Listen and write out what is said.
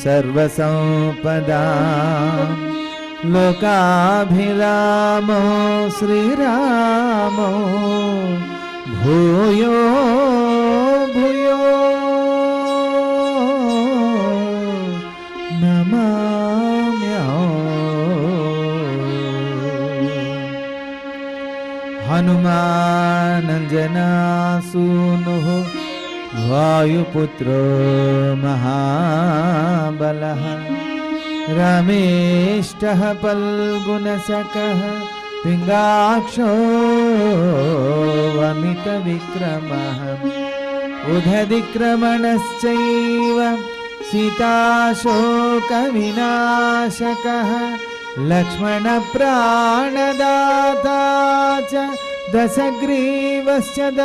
सर्वसम्पदा लोकाभिरामो श्रीरामो भूयो भूयो। नमाम्यहम् हनुमानञ्जनासूनुः वायुपुत्रो महाबलः रमेष्टः पल्गुनसकः पिङ्गाक्षो वमितविक्रमः उधदिक्रमणश्चैव सीताशोकविनाशकः लक्ष्मणप्राणदाता च दशग्रीवश्च